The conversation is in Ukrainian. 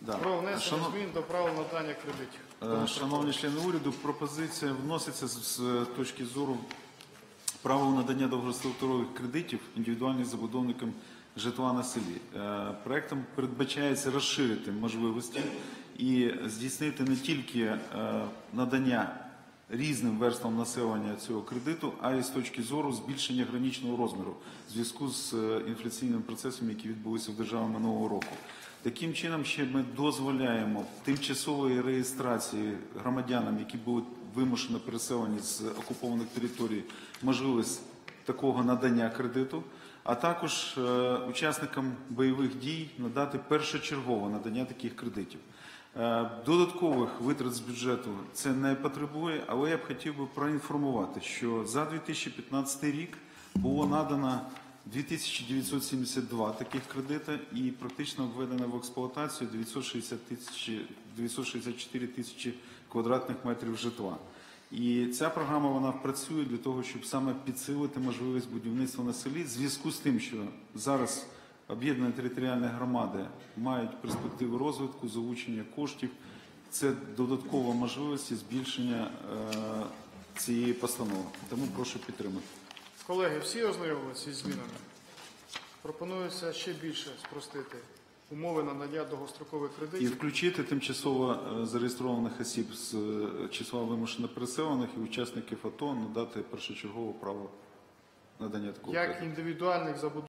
Да. Про внесення змін до правил надання кредитів. Е, Шановні члени уряду, пропозиція вноситься з точки зору права надання довгострокових кредитів індивідуальним забудовникам житла на селі. Е, Проектом передбачається розширити можливості і здійснити не тільки е, надання різним верствам населення цього кредиту, а й з точки зору збільшення граничного розміру в зв'язку з інфляційним процесом, який відбувся в державі минулого року. Таким чином, ще ми дозволяємо тимчасової реєстрації громадянам, які були вимушено переселені з окупованих територій, можливість такого надання кредиту, а також е, учасникам бойових дій надати першочергове надання таких кредитів. Е, Додаткових витрат з бюджету це не потребує, але я б хотів би проінформувати, що за 2015 рік було надано 2972 таких кредита і практично введено в експлуатацію 960 тисячі, 964 тисячі квадратних метрів житла. І ця програма вона працює для того, щоб саме підсилити можливість будівництва на селі в зв'язку з тим, що зараз об'єднані територіальні громади мають перспективи розвитку, залучення коштів. Це додаткова можливість збільшення е, цієї постанови. Тому прошу підтримати. Колеги, всі ознайомилися зі змінами? Пропонується ще більше спростити умови надання довгострокових кредитів. І включити тимчасово е, зареєстрованих осіб з е, числа вимушено переселених і учасників АТО надати першочергове право надання такого Як кредиту. індивідуальних забудовників